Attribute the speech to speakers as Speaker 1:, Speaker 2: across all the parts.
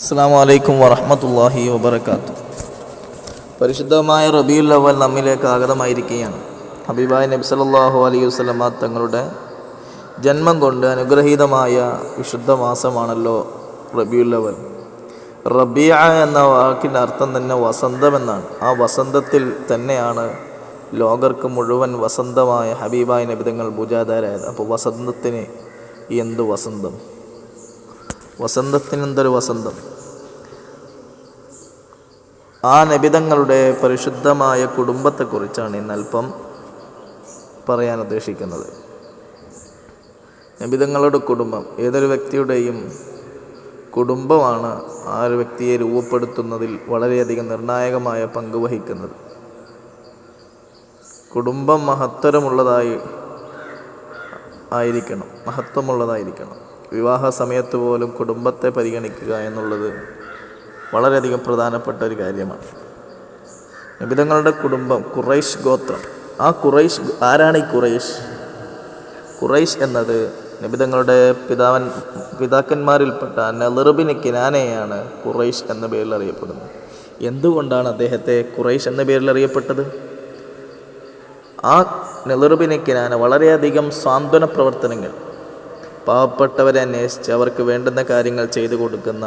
Speaker 1: അസ്സാം വലൈക്കും വറഹമത്തല്ലാഹി വബർക്കാത്തു പരിശുദ്ധമായ റബിയുൽ അവൽ നമ്മിലേക്ക് ആഗതമായിരിക്കുകയാണ്. ഹബീബായ് നബി സല്ലല്ലാഹു അലൈഹി വസ്ലമ തങ്ങളുടെ ജന്മം കൊണ്ട് അനുഗ്രഹീതമായ വിശുദ്ധ മാസമാണല്ലോ റബിയുൽ അവൽ റബിയ എന്ന വാക്കിന്റെ അർത്ഥം തന്നെ വസന്തം എന്നാണ്. ആ വസന്തത്തിൽ തന്നെയാണ് ലോകർക്ക് മുഴുവൻ വസന്തമായ ഹബീബായ് നബിതങ്ങൾ ഭുജാതാരായത് അപ്പോൾ വസന്തത്തിന് എന്ത് വസന്തം? വസന്തത്തിന് എന്തൊരു വസന്തം. ആ നബിതങ്ങളുടെ പരിശുദ്ധമായ കുടുംബത്തെക്കുറിച്ചാണ് ഇന്ന് അല്പം പറയാൻ ഉദ്ദേശിക്കുന്നത്. നബിതങ്ങളുടെ കുടുംബം ഏതൊരു വ്യക്തിയുടെയും കുടുംബമാണ് ആ ഒരു വ്യക്തിയെ രൂപപ്പെടുത്തുന്നതിൽ വളരെയധികം നിർണായകമായ പങ്ക് വഹിക്കുന്നത്. കുടുംബം മഹത്തരമുള്ളതായി ആയിരിക്കണം മഹത്വമുള്ളതായിരിക്കണം. വിവാഹ സമയത്ത് പോലും കുടുംബത്തെ പരിഗണിക്കുക എന്നുള്ളത് വളരെയധികം പ്രധാനപ്പെട്ട ഒരു കാര്യമാണ്. നബിതങ്ങളുടെ കുടുംബം കുറൈഷ് ഗോത്രം. ആ കുറൈഷ് ആരാണ് ഈ കുറൈഷ് കുറൈഷ് എന്നത് നിബിതങ്ങളുടെ പിതാവൻ പിതാക്കന്മാരിൽപ്പെട്ട നെലറുബിന് കിനാനയാണ് കുറൈഷ് എന്ന പേരിൽ അറിയപ്പെടുന്നത്. എന്തുകൊണ്ടാണ് അദ്ദേഹത്തെ കുറൈഷ് എന്ന പേരിൽ അറിയപ്പെട്ടത്? ആ നെലറുബിന് കിനാന വളരെയധികം സാന്ത്വന പ്രവർത്തനങ്ങൾ പാവപ്പെട്ടവരെ അന്വേഷിച്ച് അവർക്ക് വേണ്ടുന്ന കാര്യങ്ങൾ ചെയ്തു കൊടുക്കുന്ന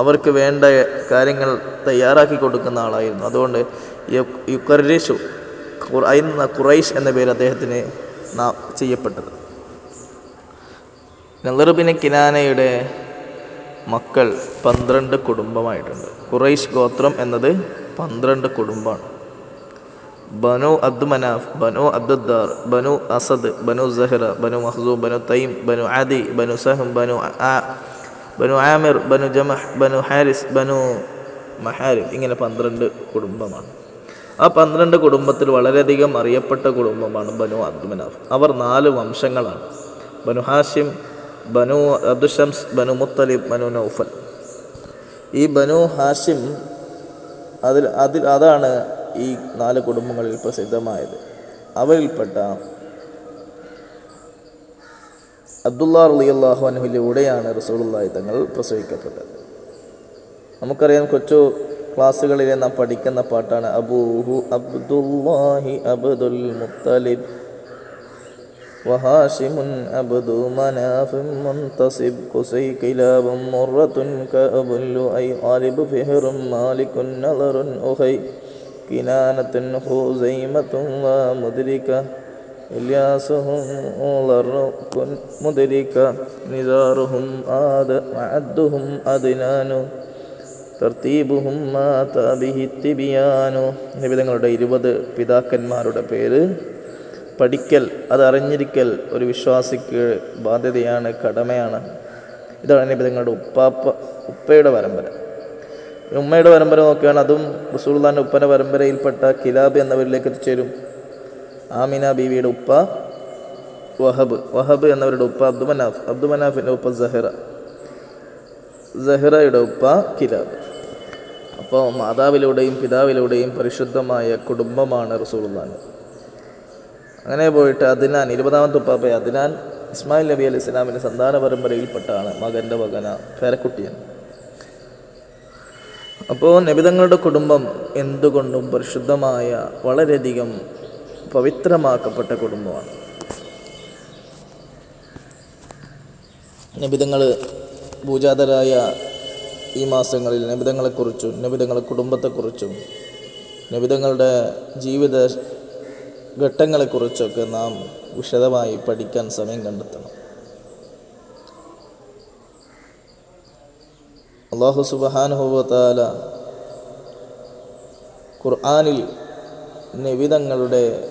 Speaker 1: അവർക്ക് വേണ്ട കാര്യങ്ങൾ തയ്യാറാക്കി കൊടുക്കുന്ന ആളായിരുന്നു. അതുകൊണ്ട് യുക്കറിഷു ഖുറൈഷ് എന്ന പേര് അദ്ദേഹത്തിന് നാം ചെയ്യപ്പെട്ടത്. നെഹ്റുബിന് കിനാനയുടെ മക്കൾ പന്ത്രണ്ട് കുടുംബമായിട്ടുണ്ട്. ഖുറൈഷ് ഗോത്രം എന്നത് പന്ത്രണ്ട് കുടുംബമാണ്. Banu Abdu Manaf Banu Abduddar Banu Asad Banu Zahra Banu Mahzoob Banu Taym Banu Adi Banu Sahm Banu Banu Amir Banu Jumah Banu Harith Banu Maharim. ഇങ്ങനെ പന്ത്രണ്ട് കുടുംബമാണ്. ആ പന്ത്രണ്ട് കുടുംബത്തിൽ വളരെയധികം അറിയപ്പെട്ട കുടുംബമാണ് ബനു അബ്ദു മനാഫ്. അവർ നാല് വംശങ്ങളാണ്. ബനു ഹാഷിം ബനു അബ്ദുഷംസ് ബനു മുത്തലിബ് ബനു നൗഫൽ. ഈ ബനു ഹാഷിം അതിൽ അതിൽ അതാണ് ഈ നാല് കുടുംബങ്ങളിൽ പ്രസിദ്ധമായത് അവരിൽപ്പെട്ട അബ്ദുല്ലാ റളിയല്ലാഹു അൻഹുവിലൂടെയാണ് റസൂലുള്ളാഹി തങ്ങൾ പ്രസവിക്കപ്പെട്ടത് നമുക്കറിയാം കൊച്ചു ക്ലാസ്സുകളിൽ നാം പഠിക്കുന്ന പാട്ടാണ് അബൂഹു അബ്ദുല്ലാഹി അബ്ദുൽ മുത്തലിബ് وهاشم عبد مناف منتصب قصي كلاب مرة كأب لؤي غالب فهر مالك نظر أخي كنانة خزيمة ومدركة إلياسهم ضر مدركة نزارهم آد وعدهم أدنان തർത്തീബുഹും മാതാബിഹി തിബിയാനു നിബിധങ്ങളുടെ ഇരുപത് പിതാക്കന്മാരുടെ പേര് പഠിക്കൽ അത് അറിഞ്ഞിരിക്കൽ ഒരു വിശ്വാസിക്ക് ബാധ്യതയാണ് കടമയാണ് ഇതാണ് നിബിധങ്ങളുടെ ഉപ്പാപ്പ ഉപ്പയുടെ പരമ്പര ഉമ്മയുടെ പരമ്പര നോക്കുകയാണ്. അതും റസൂൽദാന്റെ ഉപ്പന്റെ പരമ്പരയിൽപ്പെട്ട കിലാബ് എന്നവരിലേക്ക് എത്തിച്ചേരും. ആമിന ബീവിയുടെ ഉപ്പ വഹബ്. വഹബ് എന്നവരുടെ ഉപ്പ അബ്ദു മനാഫ്. അബ്ദു മനാഫിന്റെ ഉപ്പ സഹറ. സഹറയുടെ ഉപ്പ കിലാബ്. അപ്പോൾ മാതാവിലൂടെയും പിതാവിലൂടെയും പരിശുദ്ധമായ കുടുംബമാണ് റസൂൽദാൻ അങ്ങനെ പോയിട്ട് അതിനാൻ ഇരുപതാമത്തെ ഉപ്പാപ്പ അതിനാൻ ഇസ്മായിൽ നബി അലി ഇസ്ലാമിന്റെ സന്താന പരമ്പരയിൽപ്പെട്ടാണ് മകന്റെ മകന പേരക്കുട്ടിയൻ അപ്പോൾ നബിതങ്ങളുടെ കുടുംബം എന്തുകൊണ്ടും പരിശുദ്ധമായ വളരെയധികം പവിത്രമാക്കപ്പെട്ട കുടുംബമാണ്. നബിതങ്ങൾ പൂജാതരായ ഈ മാസങ്ങളിൽ നബിതങ്ങളെക്കുറിച്ചും നബിതങ്ങളുടെ കുടുംബത്തെക്കുറിച്ചും നബിതങ്ങളുടെ ജീവിത ഘട്ടങ്ങളെക്കുറിച്ചൊക്കെ നാം വിശദമായി പഠിക്കാൻ സമയം കണ്ടെത്തണം. അള്ളാഹു സുബാനുഭവത്താല ഖുർആാനിൽ നിവിധങ്ങളുടെ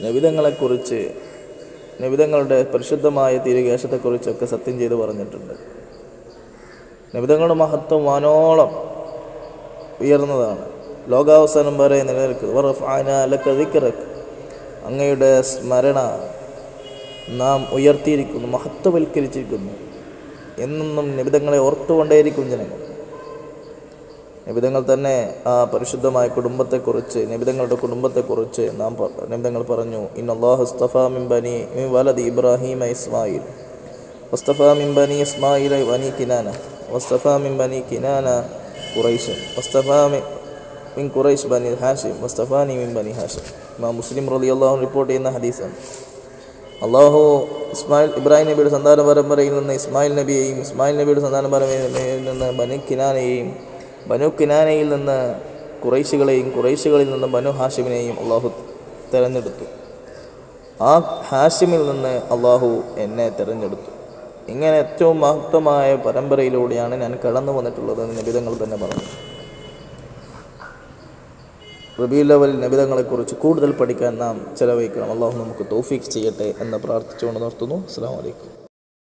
Speaker 1: നിവിധങ്ങളെക്കുറിച്ച് നിവിധങ്ങളുടെ പരിശുദ്ധമായ തിരുകേശത്തെക്കുറിച്ചൊക്കെ സത്യം ചെയ്ത് പറഞ്ഞിട്ടുണ്ട്. നബിതങ്ങളുടെ മഹത്വം വാനോളം ഉയർന്നതാണ്. ലോകാവസാനം വരെ നിലനിൽക്കുന്നത് അങ്ങയുടെ സ്മരണ നാം ഉയർത്തിയിരിക്കുന്നു മഹത്വവൽക്കരിച്ചിരിക്കുന്നു. എന്നും നിബിധങ്ങളെ ഓർത്തുകൊണ്ടേയിരിക്കും ജനങ്ങൾ നിബിധങ്ങൾ തന്നെ ആ പരിശുദ്ധമായ കുടുംബത്തെക്കുറിച്ച് നിബിധങ്ങളുടെ കുടുംബത്തെക്കുറിച്ച് നാം നിബിധങ്ങൾ പറഞ്ഞു ഇൻ സ്തഫ മിൻ ബനി മിൻ ഇബ്രാഹിമ ഇസ്മായിൽ. മുസ്തഫ മിൻ ബനി ഇസ്മായിൽ വനി കിനാന. മുസ്തഫ മിൻ ബനി കിനാന ഖുറൈശ്. മുസ്തഫ മിൻ ഖുറൈഷ് ബനി ഹാഷിം. മുസ്തഫാനി മിൻ ബനി ഹാഷിം. ഇമാം മുസ്ലിം റലി അള്ളാഹു റിപ്പോർട്ട് ചെയ്യുന്ന ഹദീസാണ്. അള്ളാഹു ഇസ്മായിൽ ഇബ്രാഹിം നബിയുടെ സന്താന പരമ്പരയിൽ നിന്ന് ഇസ്മായിൽ നബിയെയും ഇസ്മായിൽ നബിയുടെ സന്താന പരമ്പരയിൽ നിന്ന് ബനു കിനാനയെയും ബനു കിനാനയിൽ നിന്ന് കുറൈശികളെയും കുറൈശികളിൽ നിന്ന് ബനു ഹാഷിമിനെയും അള്ളാഹു തിരഞ്ഞെടുത്തു. ആ ഹാഷിമിൽ നിന്ന് അള്ളാഹു എന്നെ തിരഞ്ഞെടുത്തു. ഇങ്ങനെ ഏറ്റവും മഹത്വമായ പരമ്പരയിലൂടെയാണ് ഞാൻ കടന്നു വന്നിട്ടുള്ളത് എന്ന് നബിതങ്ങൾ തന്നെ പറഞ്ഞു. റബീ ലെവൽ നബിതങ്ങളെക്കുറിച്ച് കൂടുതൽ പഠിക്കാൻ നാം ചെലവഴിക്കണം. അള്ളാഹു നമുക്ക് തൗഫീഖ് ചെയ്യട്ടെ എന്ന് പ്രാർത്ഥിച്ചുകൊണ്ട് നിർത്തുന്നു. അസ്സാം വലൈക്കും